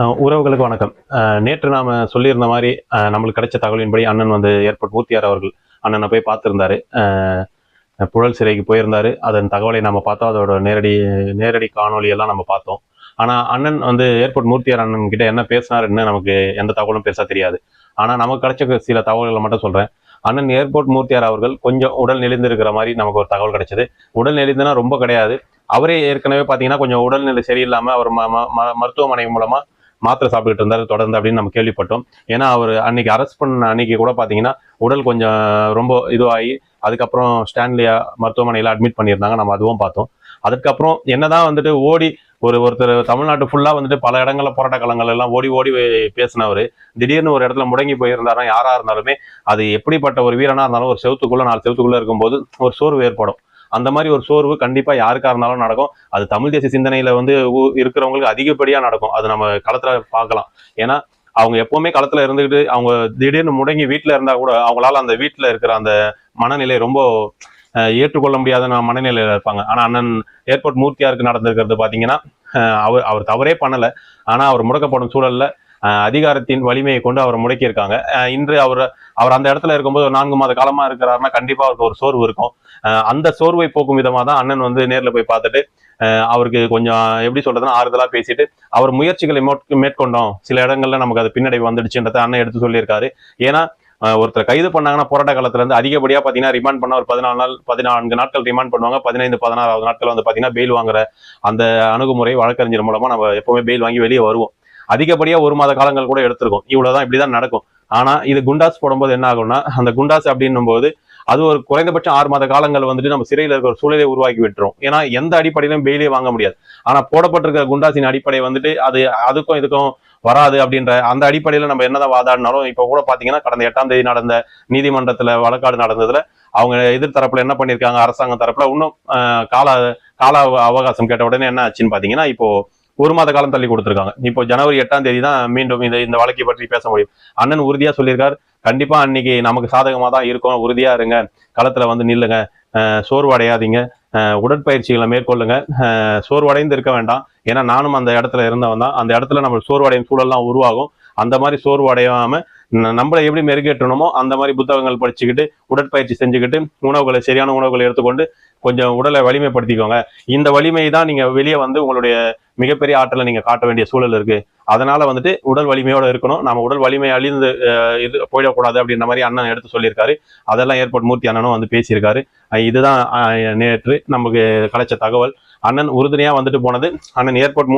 உறவுகளுக்கு வணக்கம். நேற்று நாம சொல்லியிருந்த மாதிரி நம்மளுக்கு கிடைச்ச தகவலின்படி அண்ணன் வந்து ஏர்போர்ட் மூர்த்தியார் அவர்கள் அண்ணனை போய் பார்த்துருந்தாரு. புழல் சிறைக்கு போயிருந்தாரு. அதன் தகவலை நம்ம பார்த்தோம். அதோட நேரடி நேரடி காணொளி எல்லாம் நம்ம பார்த்தோம். ஆனால் அண்ணன் வந்து ஏர்போர்ட் மூர்த்தியார் அண்ணன் கிட்ட என்ன பேசினாருன்னு நமக்கு எந்த தகவலும் பெருசா தெரியாது. ஆனால் நமக்கு கிடைச்ச சில தகவல்களை மட்டும் சொல்கிறேன் அண்ணன் ஏர்போர்ட் மூர்த்தியார் அவர்கள் கொஞ்சம் உடல் நெளிந்திருக்கிற மாதிரி நமக்கு ஒரு தகவல் கிடைச்சது. உடல் நெளிந்துனா ரொம்ப கிடையாது. அவரே ஏற்கனவே பார்த்தீங்கன்னா கொஞ்சம் உடல்நிலை சரியில்லாமல் அவர் ம- ம- ம- மருத்துவமனை மூலமாக மாத்திரை சாப்பிட்டுட்டு இருந்தார் தொடர்ந்து அப்படின்னு நம்ம கேள்விப்பட்டோம். ஏன்னா அவர் அன்னைக்கு அரெஸ்ட் பண்ண அன்னைக்கு கூட பார்த்தீங்கன்னா உடல் கொஞ்சம் ரொம்ப இதுவாகி அதுக்கப்புறம் ஸ்டான்லியா மருத்துவமனையில் அட்மிட் பண்ணியிருந்தாங்க. நம்ம அதுவும் பார்த்தோம். அதுக்கப்புறம் என்னதான் வந்துட்டு ஓடி ஒரு ஒருத்தர் தமிழ்நாட்டு ஃபுல்லாக வந்துட்டு பல இடங்களில் போராட்ட களங்கள் எல்லாம் ஓடி ஓடி பேசினவர் திடீர்னு ஒரு இடத்துல முடங்கி போயிருந்தாரா யாராக இருந்தாலுமே அது எப்படிப்பட்ட ஒரு வீரனாக இருந்தாலும் ஒரு செவத்துக்குள்ள நாலு செவத்துக்குள்ளே இருக்கும்போது ஒரு சோர்வு ஏற்படும். அந்த மாதிரி ஒரு சோர்வு கண்டிப்பா யாருக்காக இருந்தாலும் நடக்கும். அது தமிழ் தேசிய சிந்தனையில வந்து ஊ- இருக்கிறவங்களுக்கு அதிகப்படியா நடக்கும். அது நம்ம களத்துல பார்க்கலாம். ஏன்னா அவங்க எப்பவுமே களத்துல இருந்துகிட்டு அவங்க திடீர்னு முடங்கி வீட்டுல இருந்தா கூட அவங்களால அந்த வீட்டுல இருக்கிற அந்த மனநிலை ரொம்ப ஏற்றுக்கொள்ள முடியாத மனநிலையில இருப்பாங்க. ஆனா அண்ணன் ஏர்போர்ட் மூர்த்தியாருக்கு நடந்திருக்கிறது பாத்தீங்கன்னா அவர் அவர் தவறே பண்ணல. ஆனா அவர் முடக்கப்படும் சூழல்ல அதிகாரத்தின் வலிமையை கொண்டு அவரை முடக்கியிருக்காங்க. இன்று அவர் அவர் அந்த இடத்துல இருக்கும்போது ஒரு நான்கு மாத காலமா இருக்கிறாருன்னா கண்டிப்பா அவருக்கு ஒரு சோர்வு இருக்கும். அந்த சோர்வை போக்கும் விதமா தான் அண்ணன் வந்து நேரில் போய் பார்த்துட்டு அவருக்கு கொஞ்சம் எப்படி சொல்றதுன்னா ஆறுதலா பேசிட்டு அவர் முயற்சிகளை மேற்கொண்டோம். சில இடங்கள்ல நமக்கு அது பின்னடைவு வந்துடுச்சுன்றத அண்ணன் எடுத்து சொல்லியிருக்காரு. ஏன்னா ஒருத்தர் கைது பண்ணாங்கன்னா போராட்ட காலத்துல இருந்து அதிகப்படியா பாத்தீங்கன்னா ரிமாண்ட் பண்ண ஒரு பதினாலு நாள் பதினான்கு நாட்கள் ரிமாண்ட் பண்ணுவாங்க. பதினைந்து பதினாறாவது நாட்கள் வந்து பாத்தீங்கன்னா பெயில் வாங்குற அந்த அணுகுமுறை வழக்கறிஞர் மூலமா நம்ம எப்பவுமே பெயில் வாங்கி வெளியே வருவோம். அதிகப்படியா ஒரு மாத காலங்கள் கூட எடுத்திருக்கும். இவ்வளவுதான் இப்படிதான் நடக்கும். ஆனா இது குண்டாஸ் போடும்போது என்ன ஆகும்னா அந்த குண்டாஸ் அப்படின்னும் போது அது ஒரு குறைந்தபட்சம் ஆறு மாத காலங்கள் வந்துட்டு நம்ம சிறையில் இருக்கிற ஒரு சூழலை உருவாக்கி விட்டுரும். ஏன்னா எந்த அடிப்படையிலும் பெயிலே வாங்க முடியாது. ஆனா போடப்பட்டிருக்கிற குண்டாசின் அடிப்படை வந்துட்டு அது அதுக்கும் இதுக்கும் வராது அப்படின்ற அந்த அடிப்படையில நம்ம என்னதான் வாதாடினாலும் இப்ப கூட பாத்தீங்கன்னா கடந்த எட்டாம் தேதி நடந்த நீதிமன்றத்துல வழக்காடு நடந்ததுல அவங்க எதிர்த்தரப்புல என்ன பண்ணிருக்காங்க அரசாங்கம் தரப்புல இன்னும் கால கால அவகாசம் கேட்ட உடனே என்ன ஆச்சுன்னு பாத்தீங்கன்னா இப்போ ஒரு மாத காலம் தள்ளி கொடுத்துருக்காங்க. இப்போ ஜனவரி எட்டாம் தேதி தான் மீண்டும் இந்த இந்த வழக்கை பற்றி பேச முடியும். அண்ணன் உறுதியா சொல்லியிருக்காரு. கண்டிப்பா அன்னைக்கு நமக்கு சாதகமா தான் இருக்கும். உறுதியா இருங்க. களத்துல வந்து நில்லுங்க. சோர்வடையாதீங்க. உடற்பயிற்சிகளை மேற்கொள்ளுங்க. சோர்வடைந்து இருக்க வேண்டாம். ஏன்னா நானும் அந்த இடத்துல இருந்தவன் தான். அந்த இடத்துல நம்ம சோர்வடையும் சூழல்லாம் உருவாகும். அந்த மாதிரி சோர்வு நம்மளை எப்படி மெருகேற்றணுமோ அந்த மாதிரி புத்தகங்கள் படிச்சுக்கிட்டு உடற்பயிற்சி செஞ்சுக்கிட்டு உணவுகளை சரியான உணவுகளை எடுத்துக்கொண்டு கொஞ்சம் உடலை வலிமைப்படுத்திக்கோங்க. இந்த வலிமை தான் நீங்கள் வெளியே வந்து உங்களுடைய மிகப்பெரிய ஆற்றலை நீங்க காட்ட வேண்டிய சூழல் இருக்கு. அதனால வந்துட்டு உடல் வலிமையோட இருக்கணும். நம்ம உடல் வலிமை அழிந்து இது போயிடக்கூடாது அப்படின்ற மாதிரி அண்ணன் எடுத்து சொல்லியிருக்காரு. அதெல்லாம் ஏர்போர்ட் மூர்த்தி அண்ணனும் வந்து பேசியிருக்காரு. இதுதான் நேற்று நமக்கு கிடைச்ச தகவல். அண்ணன் உறுதுணையா வந்துட்டு போனது. அண்ணன் ஏர்போர்ட்